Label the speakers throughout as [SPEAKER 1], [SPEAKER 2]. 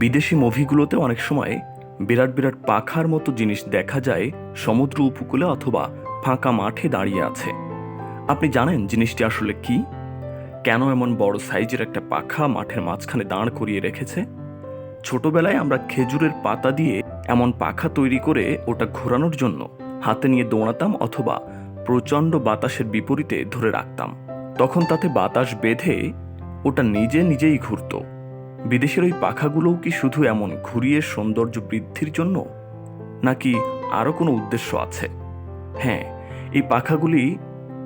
[SPEAKER 1] বিদেশি মুভিগুলোতে অনেক সময় বিরাট বিরাট পাখার মতো জিনিস দেখা যায় সমুদ্র উপকূলে অথবা ফাঁকা মাঠে দাঁড়িয়ে আছে। আপনি জানেন জিনিসটি আসলে কি? কেন এমন বড় সাইজের একটা পাখা মাঠের মাঝখানে দাঁড় করিয়ে রেখেছে? ছোটবেলায় আমরা খেজুরের পাতা দিয়ে এমন পাখা তৈরি করে ওটা ঘোরানোর জন্য হাতে নিয়ে দৌড়াতাম অথবা প্রচণ্ড বাতাসের বিপরীতে ধরে রাখতাম। তখন তাতে বাতাস বেঁধে ওটা নিজে নিজেই ঘুরতো। বিদেশের ওই পাখাগুলোও কি শুধু এমন ঘুরিয়ে সৌন্দর্য বৃদ্ধির জন্য? নাকি আরও কোনো উদ্দেশ্য আছে? হ্যাঁ এই পাখাগুলি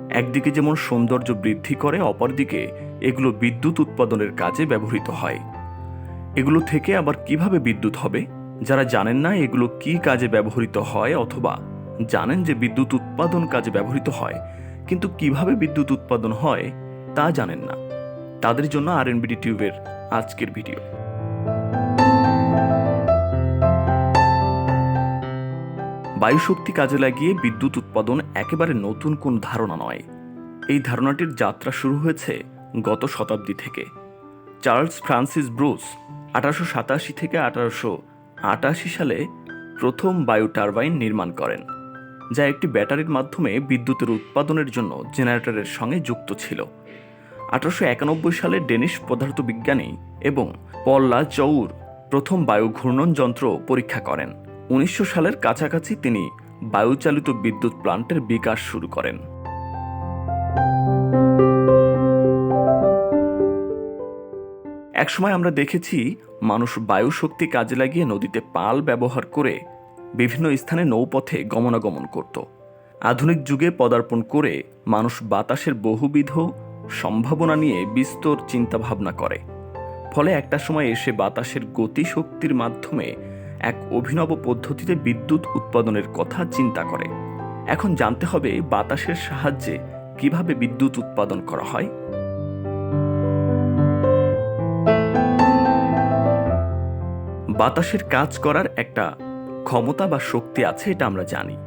[SPEAKER 1] একদিকে যেমন সৌন্দর্য বৃদ্ধি করে, অপরদিকে এগুলো বিদ্যুৎ উৎপাদনের কাজে ব্যবহৃত হয়। এগুলো থেকে আবার কীভাবে বিদ্যুৎ হবে? যারা জানেন না এগুলো কি কাজে ব্যবহৃত হয় অথবা জানেন যে বিদ্যুৎ উৎপাদন কাজে ব্যবহৃত হয়, কিন্তু কীভাবে বিদ্যুৎ উৎপাদন হয় তা জানেন না। তাদের জন্য আর এনবিডি টিউবের আজকের ভিডিও। বায়ুশক্তি কাজে লাগিয়ে বিদ্যুৎ উৎপাদন একেবারে নতুন কোন ধারণা নয়। এই ধারণাটির যাত্রা শুরু হয়েছে গত শতাব্দী থেকে। চার্লস ফ্রান্সিস ব্রুস আঠারোশো সাতাশি থেকে আঠারোশো আটাশি সালে প্রথম বায়ু টারবাইন নির্মাণ করেন, যা একটি ব্যাটারির মাধ্যমে বিদ্যুতের উৎপাদনের জন্য জেনারেটরের সঙ্গে যুক্ত ছিল। আঠারোশো একানব্বই সালে ডেনিশ পদার্থবিজ্ঞানী এবং পল্লা চৌর প্রথম বায়ু ঘূর্ণন যন্ত্র পরীক্ষা করেন। উনিশশো সালের কাছাকাছি তিনি বায়ুচালিত বিদ্যুৎ প্লান্টের বিকাশ শুরু করেন। একসময় আমরা দেখেছি, মানুষ বায়ু শক্তি কাজে লাগিয়ে নদীতে পাল ব্যবহার করে বিভিন্ন স্থানে নৌপথে গমনাগমন করত। আধুনিক যুগে পদার্পণ করে মানুষ বাতাসের বহুবিধ সম্ভাবনা নিয়ে বিস্তর চিন্তাভাবনা করে। ফলে একটা সময় এসে বাতাসের গতি শক্তির মাধ্যমে এক অভিনব পদ্ধতিতে বিদ্যুৎ উৎপাদনের কথা চিন্তা করে। এখন জানতে হবে বাতাসের সাহায্যে কীভাবে বিদ্যুৎ উৎপাদন করা হয়। বাতাসের কাজ করার একটা ক্ষমতা বা শক্তি আছে এটা আমরা জানি।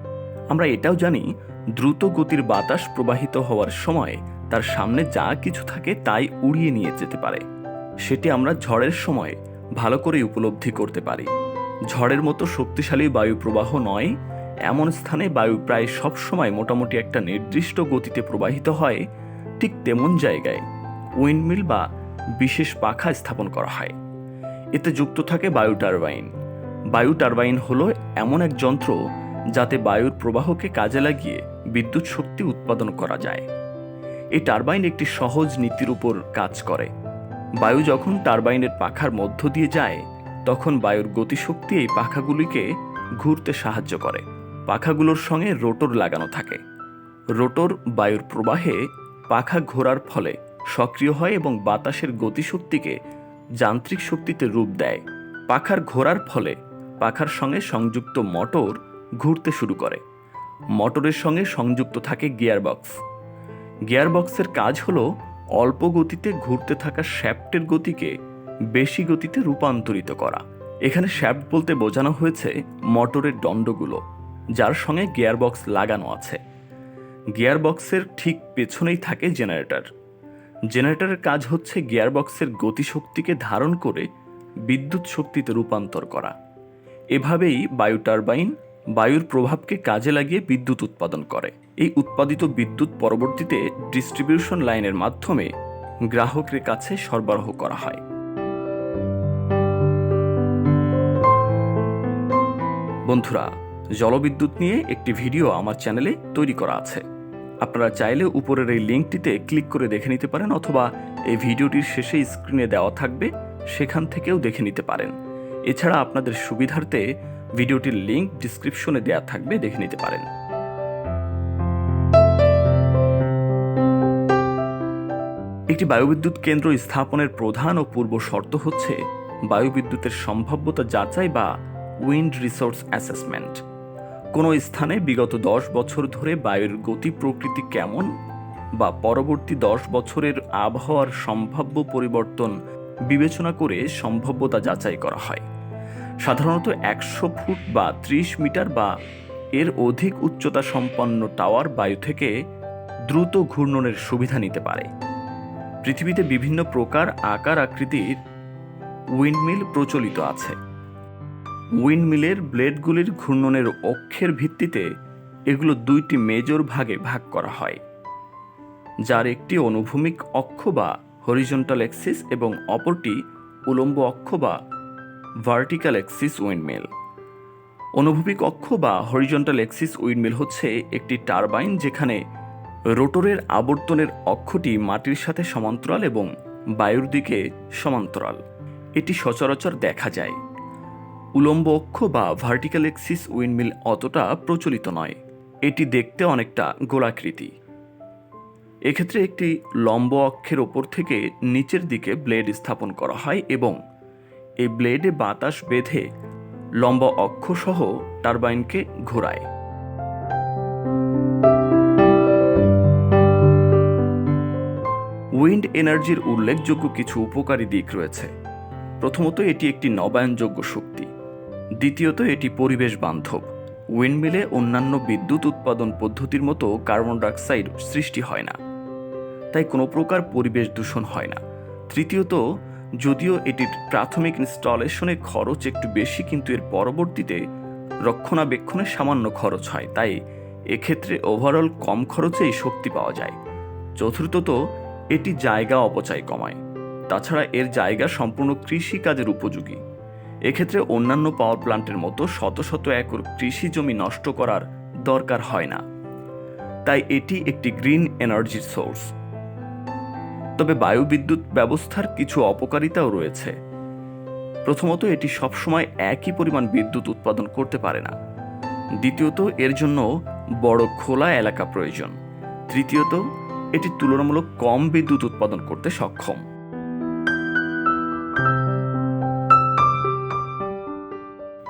[SPEAKER 1] আমরা এটাও জানি দ্রুত গতির বাতাস প্রবাহিত হওয়ার সময় তার সামনে যা কিছু থাকে তাই উড়িয়ে নিয়ে যেতে পারে। সেটি আমরা ঝড়ের সময় ভালো করে উপলব্ধি করতে পারি। ঝড়ের মতো শক্তিশালী বায়ু প্রবাহ নয়, এমন স্থানে বায়ু প্রায় সব সময় মোটামুটি একটা নির্দিষ্ট গতিতে প্রবাহিত হয়, ঠিক তেমন জায়গায়। উইন্ডমিল বা বিশেষ পাখা স্থাপন করা হয়। এতে যুক্ত থাকে বায়ু টারবাইন। বায়ু টারবাইন হলো এমন এক যন্ত্র যাতে বায়ুর প্রবাহকে কাজে লাগিয়ে বিদ্যুৎ শক্তি উৎপাদন করা যায়। এই টারবাইন একটি সহজ নীতির উপর কাজ করে। বায়ু যখন টারবাইনের পাখার মধ্য দিয়ে যায়, তখন বায়ুর গতিশক্তি এই পাখাগুলিকে ঘুরতে সাহায্য করে। পাখাগুলোর সঙ্গে রোটর লাগানো থাকে। রোটর বায়ুর প্রবাহে পাখা ঘোরার ফলে সক্রিয় হয় এবং বাতাসের গতিশক্তিকে যান্ত্রিক শক্তিতে রূপ দেয়। পাখার ঘোরার ফলে পাখার সঙ্গে সংযুক্ত মোটর ঘুরতে শুরু করে। মোটরের সঙ্গে সংযুক্ত থাকে গিয়ারবক্স। গিয়ারবক্সের কাজ হলো অল্প গতিতে ঘুরতে থাকা শ্যাফটের গতিকে বেশি গতিতে রূপান্তরিত করা। এখানে শ্যাফট বলতে বোঝানো হয়েছে মোটরের দণ্ডগুলো, যার সঙ্গে গিয়ারবক্স লাগানো আছে। গিয়ারবক্সের ঠিক পেছনেই থাকে জেনারেটর। জেনারেটরের কাজ হচ্ছে গিয়ারবক্সের গতিশক্তিকে ধারণ করে বিদ্যুৎ শক্তিতে রূপান্তর করা। এভাবেই বায়ু টারবাইন বায়ুর প্রভাবকে কাজে লাগিয়ে বিদ্যুৎ উৎপাদন করে। এই উৎপাদিত বিদ্যুৎ পরবর্তীতে ডিস্ট্রিবিউশন লাইনের মাধ্যমে গ্রাহকের কাছে সরবরাহ করা হয়। বন্ধুরা, জলবিদ্যুৎ নিয়ে একটি ভিডিও আমার চ্যানেলে তৈরি করা আছে। আপনারা চাইলে উপরের এই লিঙ্কটিতে ক্লিক করে দেখে নিতে পারেন অথবা এই ভিডিওটির শেষে স্ক্রিনে দেওয়া থাকবে, সেখান থেকেও দেখে নিতে পারেন। এছাড়া আপনাদের সুবিধার্থে ভিডিওটির লিঙ্ক ডিসক্রিপশনে দেওয়া থাকবে, দেখে নিতে পারেন। একটি বায়ুবিদ্যুৎ কেন্দ্র স্থাপনের প্রধান ও পূর্ব শর্ত হচ্ছে বায়ুবিদ্যুতের সম্ভাব্যতা যাচাই বা উইন্ড রিসোর্স অ্যাসেসমেন্ট। কোনো স্থানে বিগত দশ বছর ধরে বায়ুর গতি প্রকৃতি কেমন বা পরবর্তী দশ বছরের আবহাওয়ার সম্ভাব্য পরিবর্তন বিবেচনা করে সম্ভাব্যতা যাচাই করা হয়। সাধারণত একশো ফুট বা ত্রিশ মিটার বা এর অধিক উচ্চতা সম্পন্ন টাওয়ার বায়ু থেকে দ্রুত ঘূর্ণনের সুবিধা নিতে পারে। পৃথিবীতে বিভিন্ন প্রকার আকার আকৃতির উইন্ডমিল প্রচলিত আছে। উইন্ডমিলের ব্লেডগুলির ঘূর্ণনের অক্ষের ভিত্তিতে এগুলো দুইটি মেজর ভাগে ভাগ করা হয়, যার একটি অনুভূমিক অক্ষ বা হরিজন্টাল এক্সিস এবং অপরটি উলম্ব অক্ষ বা ভার্টিক্যাল এক্সিস উইন্ডমিল অনুভূমিক অক্ষ বা হরিজন্টাল এক্সিস উইন্ডমিল হচ্ছে একটি টারবাইন যেখানে রোটরের আবর্তনের অক্ষটি মাটির সাথে সমান্তরাল এবং বায়ুর দিকে সমান্তরাল। এটি সচরাচর দেখা যায়। উলম্ব অক্ষ বা ভার্টিক্যাল এক্সিস উইন্ডমিল অতটা প্রচলিত নয়। এটি দেখতে অনেকটা গোলাকৃতি। এক্ষেত্রে একটি লম্ব অক্ষের ওপর থেকে নিচের দিকে ব্লেড স্থাপন করা হয় এবং এই ব্লেডে বাতাস বেঁধে লম্বা অক্ষ সহ টারবাইনকে ঘোরায়। উইন্ড এনার্জির উল্লেখযোগ্য কিছু উপকারী দিক রয়েছে। প্রথমত, এটি একটি নবায়নযোগ্য শক্তি। দ্বিতীয়ত, এটি পরিবেশ বান্ধব। উইন্ডমিলে অন্যান্য বিদ্যুৎ উৎপাদন পদ্ধতির মতো কার্বন ডাইঅক্সাইড সৃষ্টি হয় না। তাই কোনো প্রকার পরিবেশ দূষণ হয় না। তৃতীয়ত যদিও এটির প্রাথমিক ইনস্টলেশনে খরচ একটু বেশি, কিন্তু এর পরবর্তীতে রক্ষণাবেক্ষণে সামান্য খরচ হয়, তাই এক্ষেত্রে ওভারঅল কম খরচেই শক্তি পাওয়া যায়। চতুর্থত, এটি জায়গা অপচয় কমায়। তাছাড়া এর জায়গা সম্পূর্ণ কৃষি কাজের উপযোগী। এক্ষেত্রে অন্যান্য পাওয়ার প্লান্টের মতো শত শত একর কৃষি জমি নষ্ট করার দরকার হয় না। তাই এটি একটি গ্রিন এনার্জির সোর্স তবে বায়ুবিদ্যুৎ ব্যবস্থার কিছু অপকারিতাও রয়েছে। প্রথমত, এটি সবসময় একই পরিমাণ বিদ্যুৎ উৎপাদন করতে পারে না। দ্বিতীয়ত, এর জন্য বড় খোলা এলাকা প্রয়োজন। তৃতীয়ত, এটি তুলনামূলক কম বিদ্যুৎ উৎপাদন করতে সক্ষম।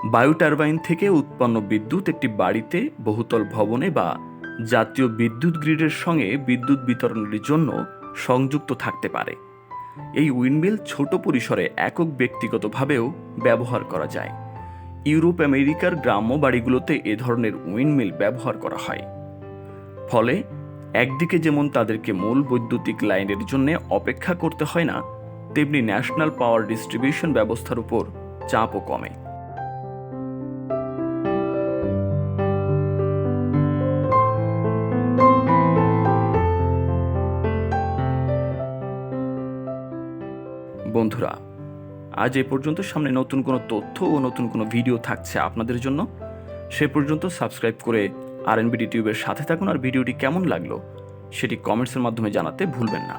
[SPEAKER 1] বায়ু টারবাইন থেকে উৎপন্ন বিদ্যুৎ একটি বাড়িতে, বহুতল ভবনে বা জাতীয় বিদ্যুৎ গ্রিডের সঙ্গে বিদ্যুৎ বিতরণের জন্য সংযুক্ত থাকতে পারে। এই উইন্ডমিল ছোট পরিসরে একক ব্যক্তিগতভাবেও ব্যবহার করা যায়। ইউরোপ, আমেরিকার গ্রাম্য বাড়িগুলোতে এ ধরনের উইন্ডমিল ব্যবহার করা হয়। ফলে, একদিকে যেমন তাদেরকে মূল বৈদ্যুতিক লাইনের জন্য অপেক্ষা করতে হয় না, তেমনি ন্যাশনাল পাওয়ার ডিস্ট্রিবিউশন ব্যবস্থার উপর চাপও কমে। বন্ধুরা, আজ এ পর্যন্ত সামনে নতুন কোনো তথ্য ও নতুন কোনো ভিডিও থাকছে আপনাদের জন্য। সে পর্যন্ত সাবস্ক্রাইব করে আর এন এনবিডি টিউবের সাথে থাকুন আর ভিডিওটি কেমন লাগল সেটি কমেন্টসের মাধ্যমে জানাতে ভুলবেন না।